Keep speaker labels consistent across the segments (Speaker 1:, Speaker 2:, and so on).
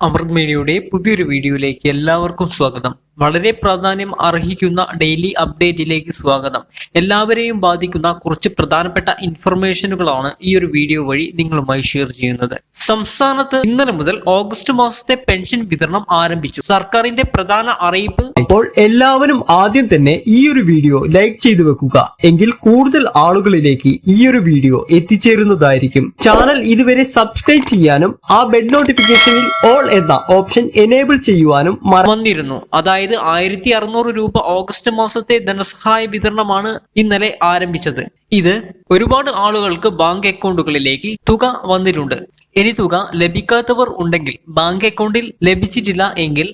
Speaker 1: അമൃത് മീഡിയയുടെ പുതിയൊരു വീഡിയോയിലേക്ക് എല്ലാവർക്കും സ്വാഗതം. വളരെ പ്രാധാന്യം അർഹിക്കുന്ന ഡെയിലി അപ്ഡേറ്റിലേക്ക് സ്വാഗതം. എല്ലാവരെയും ബാധിക്കുന്ന കുറച്ച് പ്രധാനപ്പെട്ട ഇൻഫർമേഷനുകളാണ് ഈ ഒരു വീഡിയോ വഴി നിങ്ങളുമായി ഷെയർ ചെയ്യുന്നത്. സംസ്ഥാനത്ത് ഇന്നലെ മുതൽ ഓഗസ്റ്റ് മാസത്തെ പെൻഷൻ വിതരണം ആരംഭിച്ചു. സർക്കാരിന്റെ പ്രധാന അറിയിപ്പ്
Speaker 2: അപ്പോൾ എല്ലാവരും ആദ്യം തന്നെ ഈ ഒരു വീഡിയോ ലൈക്ക് ചെയ്തു വെക്കുക. എങ്കിൽ കൂടുതൽ ആളുകളിലേക്ക് ഈ ഒരു വീഡിയോ എത്തിച്ചേരുന്നതായിരിക്കും. ചാനൽ ഇതുവരെ സബ്സ്ക്രൈബ് ചെയ്യാനും ആ ബെൽ നോട്ടിഫിക്കേഷനിൽ ഓൾ എന്ന ഓപ്ഷൻ എനേബിൾ ചെയ്യുവാനും വന്നിരുന്നു.
Speaker 1: വന്നിരുന്നു അതായത് ആയിരത്തി അറുന്നൂറ് രൂപ ഓഗസ്റ്റ് മാസത്തെ ധനസഹായ വിതരണമാണ് ഇന്നലെ ആരംഭിച്ചത്. ഇത് ഒരുപാട് ആളുകൾക്ക് ബാങ്ക് അക്കൗണ്ടുകളിലേക്ക് തുക വന്നിട്ടുണ്ട്. ഇനി തുക ലഭിക്കാത്തവർ ഉണ്ടെങ്കിൽ ബാങ്ക് അക്കൗണ്ടിൽ ലഭിച്ചിട്ടില്ല എങ്കിൽ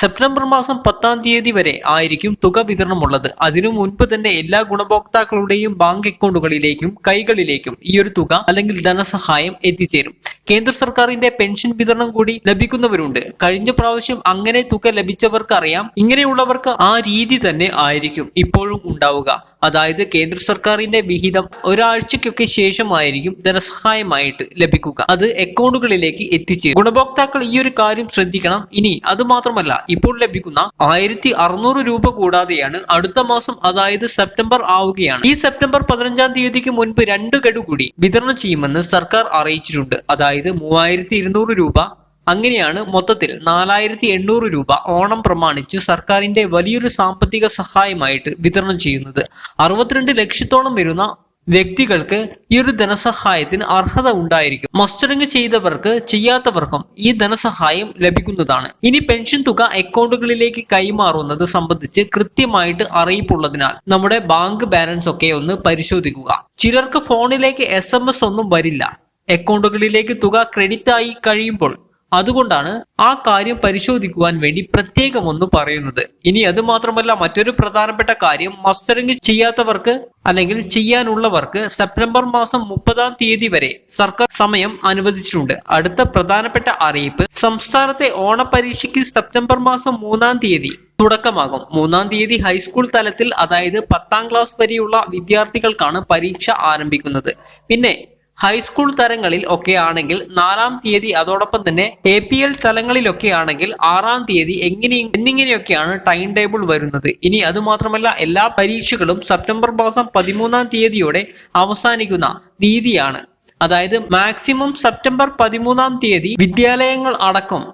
Speaker 1: സെപ്റ്റംബർ മാസം പത്താം തീയതി വരെ ആയിരിക്കും തുക വിതരണമുള്ളത്. അതിനു മുൻപ് തന്നെ എല്ലാ ഗുണഭോക്താക്കളുടെയും ബാങ്ക് അക്കൗണ്ടുകളിലേക്കും കൈകളിലേക്കും ഈ ഒരു തുക അല്ലെങ്കിൽ ധനസഹായം എത്തിച്ചേരും. കേന്ദ്ര സർക്കാരിന്റെ പെൻഷൻ വിതരണം കൂടി ലഭിക്കുന്നവരുണ്ട്. കഴിഞ്ഞ പ്രാവശ്യം അങ്ങനെ തുക ലഭിച്ചവർക്ക് അറിയാം ഇങ്ങനെയുള്ളവർക്ക് ആ രീതി തന്നെ ആയിരിക്കും ഇപ്പോഴും ഉണ്ടാവുക. അതായത് കേന്ദ്ര സർക്കാരിന്റെ വിഹിതം ഒരാഴ്ചയ്ക്കൊക്കെ ശേഷമായിരിക്കും ധനസഹായമായിട്ട് ലഭിക്കുക. അത് അക്കൗണ്ടുകളിലേക്ക് എത്തിച്ചേരും. ഗുണഭോക്താക്കൾ ഈ ഒരു കാര്യം ശ്രദ്ധിക്കണം. ഇനി അത് മാത്രമല്ല ഇപ്പോൾ ലഭിക്കുന്ന ആയിരത്തി അറുന്നൂറ് രൂപ കൂടാതെയാണ് അടുത്ത മാസം അതായത് സെപ്റ്റംബർ ആവുകയാണ്. ഈ സെപ്റ്റംബർ പതിനഞ്ചാം തീയതിക്ക് മുൻപ് രണ്ട് ഗഡു കൂടി വിതരണം ചെയ്യുമെന്ന് സർക്കാർ അറിയിച്ചിട്ടുണ്ട്. അതായത് മൂവായിരത്തി ഇരുന്നൂറ് രൂപ. അങ്ങനെയാണ് മൊത്തത്തിൽ നാലായിരത്തി എണ്ണൂറ് രൂപ ഓണം പ്രമാണിച്ച് സർക്കാരിന്റെ വലിയൊരു സാമ്പത്തിക സഹായമായിട്ട് വിതരണം ചെയ്യുന്നത്. അറുപത്തിരണ്ട് ലക്ഷത്തോളം വരുന്ന വ്യക്തികൾക്ക് ഈ ഒരു ധനസഹായത്തിന് അർഹത ഉണ്ടായിരിക്കും. മസ്റ്ററിംഗ് ചെയ്തവർക്ക് ചെയ്യാത്തവർക്കും ഈ ധനസഹായം ലഭിക്കുന്നതാണ്. ഇനി പെൻഷൻ തുക അക്കൗണ്ടുകളിലേക്ക് കൈമാറുന്നത് സംബന്ധിച്ച് കൃത്യമായിട്ട് അറിയിപ്പുള്ളതിനാൽ നമ്മുടെ ബാങ്ക് ബാലൻസ് ഒക്കെ ഒന്ന് പരിശോധിക്കുക. ചിലർക്ക് ഫോണിലേക്ക് എസ് ഒന്നും വരില്ല. അക്കൗണ്ടുകളിലേക്ക് തുക ക്രെഡിറ്റ് ആയി കഴിയുമ്പോൾ അതുകൊണ്ടാണ് ആ കാര്യം പരിശോധിക്കുവാൻ വേണ്ടി പ്രത്യേകം ഒന്ന് പറയുന്നത്. ഇനി അത് മാത്രമല്ല മറ്റൊരു പ്രധാനപ്പെട്ട കാര്യം മസ്റ്ററിംഗ് ചെയ്യാത്തവർക്ക് അല്ലെങ്കിൽ ചെയ്യാനുള്ളവർക്ക് സെപ്റ്റംബർ മാസം മുപ്പതാം തീയതി വരെ സർക്കാർ സമയം അനുവദിച്ചിട്ടുണ്ട്. അടുത്ത പ്രധാനപ്പെട്ട അറിയിപ്പ് സംസ്ഥാനത്തെ ഓണപരീക്ഷയ്ക്ക് സെപ്റ്റംബർ മാസം മൂന്നാം തീയതി തുടക്കമാകും. മൂന്നാം തീയതി ഹൈസ്കൂൾ തലത്തിൽ അതായത് പത്താം ക്ലാസ് വരെയുള്ള വിദ്യാർത്ഥികൾക്കാണ് പരീക്ഷ ആരംഭിക്കുന്നത്. പിന്നെ ഹൈസ്കൂൾ തലങ്ങളിൽ ഒക്കെ ആണെങ്കിൽ നാലാം തീയതി അതോടൊപ്പം തന്നെ എ പി എൽ തലങ്ങളിലൊക്കെ ആണെങ്കിൽ ആറാം തീയതി എങ്ങനെയും എന്നിങ്ങനെയൊക്കെയാണ് ടൈം ടേബിൾ വരുന്നത്. ഇനി അതുമാത്രമല്ല എല്ലാ പരീക്ഷകളും സെപ്റ്റംബർ മാസം പതിമൂന്നാം തീയതിയോടെ അവസാനിക്കുന്ന രീതിയാണ് അതായത് മാക്സിമം സെപ്റ്റംബർ പതിമൂന്നാം തീയതി വിദ്യാലയങ്ങൾ അടക്കം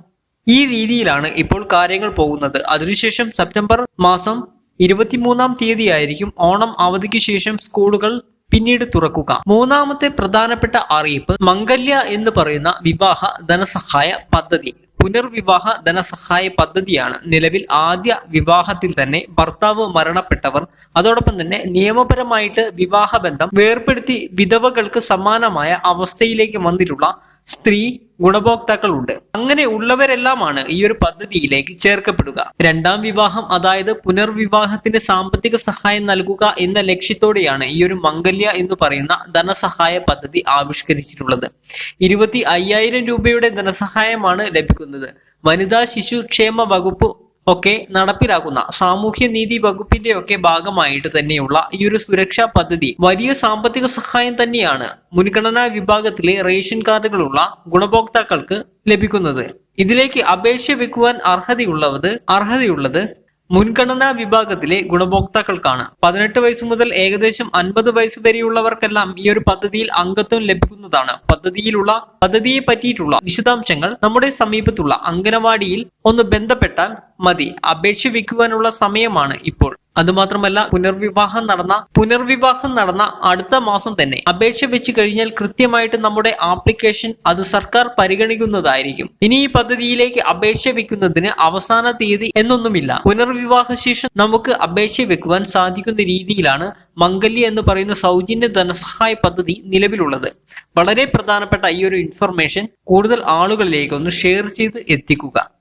Speaker 1: ഈ രീതിയിലാണ് ഇപ്പോൾ കാര്യങ്ങൾ പോകുന്നത്. അതിനുശേഷം സെപ്റ്റംബർ മാസം ഇരുപത്തിമൂന്നാം തീയതിയായിരിക്കും ഓണം അവധിക്ക് ശേഷം സ്കൂളുകൾ പിന്നീട് തുറക്കുക. മൂന്നാമത്തെ പ്രധാനപ്പെട്ട അറിയിപ്പ് മംഗല്യ എന്ന് പറയുന്ന വിവാഹ ധനസഹായ പദ്ധതി. പുനർവിവാഹ ധനസഹായ പദ്ധതിയാണ് നിലവിൽ ആദ്യ വിവാഹത്തിൽ തന്നെ ഭർത്താവ് മരണപ്പെട്ടവർ അതോടൊപ്പം തന്നെ നിയമപരമായിട്ട് വിവാഹബന്ധം വേർപ്പെടുത്തി വിധവകൾക്ക് സമാനമായ അവസ്ഥയിലേക്ക് വന്നിട്ടുള്ള സ്ത്രീ ഗുണഭോക്താക്കളുണ്ട്. അങ്ങനെ ഉള്ളവരെല്ലാമാണ് ഈ ഒരു പദ്ധതിയിലേക്ക് ചേർക്കപ്പെടുക. രണ്ടാം വിവാഹം അതായത് പുനർവിവാഹത്തിന് സാമ്പത്തിക സഹായം നൽകുക എന്ന ലക്ഷ്യത്തോടെയാണ് ഈ ഒരു മംഗല്യ എന്ന് പറയുന്ന ധനസഹായ പദ്ധതി ആവിഷ്കരിച്ചിട്ടുള്ളത്. ഇരുപത്തി അയ്യായിരം രൂപയുടെ ധനസഹായമാണ് ലഭിക്കുന്നത്. വനിതാ ശിശുക്ഷേമ വകുപ്പ് ഒക്കെ നടപ്പിലാക്കുന്ന സാമൂഹ്യ നീതി വകുപ്പിന്റെ ഒക്കെ ഭാഗമായിട്ട് തന്നെയുള്ള ഈ ഒരു സുരക്ഷാ പദ്ധതി വലിയ സാമ്പത്തിക സഹായം തന്നെയാണ് മുൻഗണനാ വിഭാഗത്തിലെ റേഷൻ കാർഡുകളുള്ള ഗുണഭോക്താക്കൾക്ക് ലഭിക്കുന്നത്. ഇതിലേക്ക് അപേക്ഷ വെക്കുവാൻ അർഹതയുള്ളത് അർഹതയുള്ളത് മുൻഗണനാ വിഭാഗത്തിലെ ഗുണഭോക്താക്കൾക്കാണ്. പതിനെട്ട് വയസ്സ് മുതൽ ഏകദേശം അൻപത് വയസ്സ് വരെയുള്ളവർക്കെല്ലാം ഈ ഒരു പദ്ധതിയിൽ അംഗത്വം ലഭിക്കുന്നതാണ്. പദ്ധതിയിലുള്ള പദ്ധതിയെ പറ്റിയിട്ടുള്ള വിശദാംശങ്ങൾ നമ്മുടെ സമീപത്തുള്ള അംഗനവാടിയിൽ ഒന്ന് ബന്ധപ്പെട്ടാൽ മതി. അപേക്ഷ വയ്ക്കുവാനുള്ള സമയമാണ് ഇപ്പോൾ. അതുമാത്രമല്ല പുനർവിവാഹം നടന്ന പുനർവിവാഹം നടന്ന അടുത്ത മാസം തന്നെ അപേക്ഷ വെച്ച് കഴിഞ്ഞാൽ കൃത്യമായിട്ട് നമ്മുടെ ആപ്ലിക്കേഷൻ അത് സർക്കാർ പരിഗണിക്കുന്നതായിരിക്കും. ഇനി ഈ പദ്ധതിയിലേക്ക് അപേക്ഷ വെക്കുന്നതിന് അവസാന തീയതി എന്നൊന്നുമില്ല. പുനർവിവാഹ ശേഷം നമുക്ക് അപേക്ഷ വെക്കുവാൻ സാധിക്കുന്ന രീതിയിലാണ് മംഗല്യ എന്ന് പറയുന്ന സൗജന്യ ധനസഹായ പദ്ധതി നിലവിലുള്ളത്. വളരെ പ്രധാനപ്പെട്ട ഈ ഒരു ഇൻഫർമേഷൻ കൂടുതൽ ആളുകളിലേക്ക് ഒന്ന് ഷെയർ ചെയ്ത് എത്തിക്കുക.